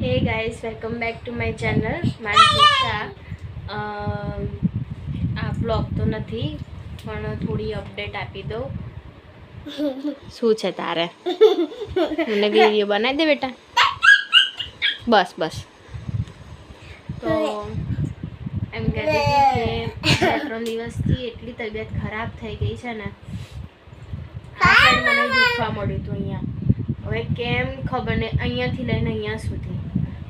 Hey guys welcome back to my channel મારી શાહ આ blog તો નથી, પણ થોડી અપડેટ આપી દઉં. શું છે તારે? મને વીડિયો બનાવી દે બેટા. બસ બસ. તો એમ કહેતી હતી કે ત્રણ દિવસથી એટલી તબિયત ખરાબ થઈ ગઈ છે ને. આ મને દુખવા મળ્યું હતું અહીંયા. હવે કેમ ખબર ને અહીંયાથી લઈને અહીંયા સુધી.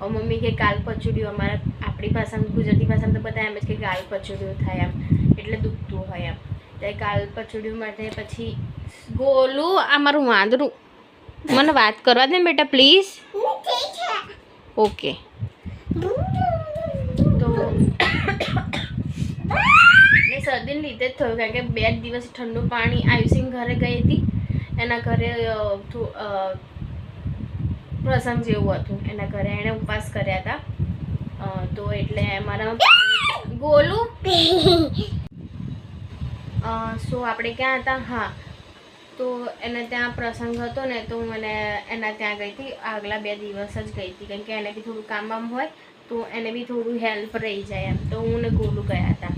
હવે મમ્મી કે ગાલ પચુડ્યું અમારા, આપણી ભાષામાં, ગુજરાતી ભાષામાં તો બધા એમ જ કે ગાલ પચુડ્યું થાય એમ, એટલે દુખતું હોય એમ. તો ગાલ પચુડ્યું માટે પછી ગોલું, આ મારું વાંદરું. મને વાત કરવા દે બેટા, પ્લીઝ. ઓકે. તો શરદીને લીધે જ થયું, કારણ કે બે દિવસ ઠંડુ પાણી આયુસિંગ ઘરે ગઈ હતી. એના ઘરે પ્રસંગ જેવું હતું. એના ઘરે એણે ઉપવાસ કર્યા હતા તો એટલે મારા ગોલું. સો આપણે ક્યાં હતા? હા. તો એને ત્યાં પ્રસંગ હતો ને, તો હું એને, એના ત્યાં ગઈ હતી. આગલા બે દિવસ જ ગઈ હતી. કેમ કે એને બી થોડું કામ વામ હોય, તો એને બી થોડું હેલ્પ રહી જાય એમ. તો હું ને ગોલું ગયા હતા.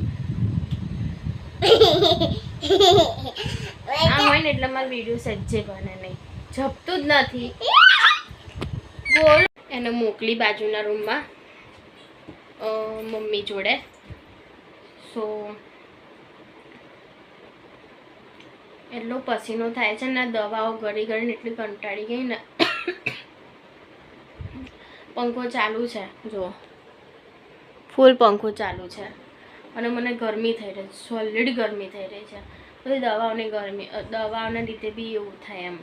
ને એટલે મારો વીડિયો સજ્જે બને નહીં. જપતું જ નથી. બોલ. એને મોકલી બાજુના રૂમમાં મમ્મી જોડે. સો એટલો પસીનો થાય છે ને દવાઓ ઘડી ઘડીને એટલી કંટાળી ગઈ ને. પંખો ચાલુ છે જો ફૂલ પંખો ચાલુ છે. અને મને ગરમી થઈ રહી છે સોલિડ ગરમી થઈ રહી છે. બધી દવાઓની ગરમી દવાઓના લીધે બી એવું થાય એમ.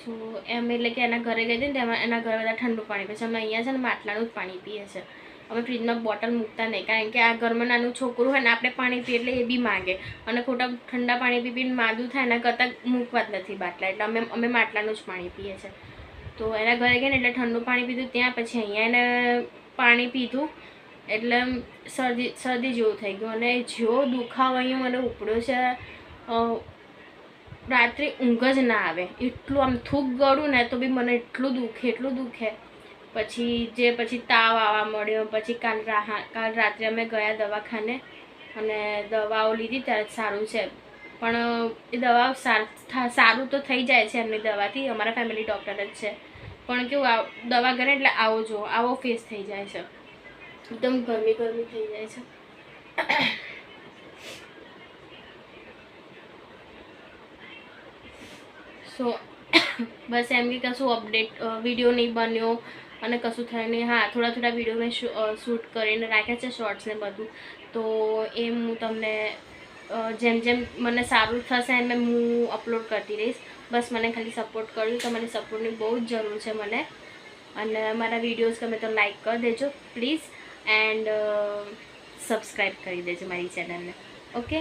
શું એમ એટલે કે એના ઘરે ગઈ ને તેમાં એના ઘરે બધા ઠંડુ પાણી પછી અમે અહીંયા છે ને માટલાનું જ પાણી પીએ છે. અમે ફ્રીજમાં બોટલ મૂકતા નહીં. કારણ કે આ ઘરમાં નાનું છોકરું હોય ને આપણે પાણી પીએ એટલે એ બી માગે. અને ખોટા ઠંડા પાણી પી પીને માદું થાય એના કરતાં મૂકવા જ નથી બાટલા. એટલે અમે અમે માટલાનું જ પાણી પીએ છીએ તો એના ઘરે ગઈ ને એટલે ઠંડુ પાણી પીધું. ત્યાં પછી અહીંયા એને પાણી પીધું. એટલે શરદી શરદી જેવું થઈ ગયું. અને જો દુખાવો અહીંયા મને ઉપડ્યો છે રાત્રે ઊંઘ જ ના આવે. એટલું આમ થૂક ગળું ને તો બી મને એટલું દુખે એટલું દુખે. પછી જે પછી તાવ આવવા મળ્યો, પછી કાલ રા કાલ રાત્રે અમે ગયા દવાખાને અને દવાઓ લીધી ત્યારે સારું છે. પણ એ દવા સાર- તો થઈ જાય છે એમની દવાથી, અમારા ફેમિલી ડૉક્ટર જ છે. પણ કેવું દવા કરે એટલે આવો જો આવો ફેસ થઈ જાય છે. એકદમ ગરમી ગરમી થઈ જાય છે. સો બસ એમ કે કશું અપડેટ વીડિયો નહીં બન્યો અને કશું થાય નહીં. હા, થોડા થોડા વીડિયો મેં શૂટ કરીને રાખ્યા છે શોર્ટ્સને બધું. તો એ હું તમને જેમ જેમ મને સારું થશે એમ એમ હું અપલોડ કરતી રહીશ. બસ મને ખાલી સપોર્ટ કરજો તમારી સપોર્ટની બહુ જ જરૂર છે મને. અને મારા વિડીયોઝ ગમે તો લાઈક કરી દેજો પ્લીઝ એન્ડ સબસ્ક્રાઈબ કરી દેજો મારી ચેનલને ઓકે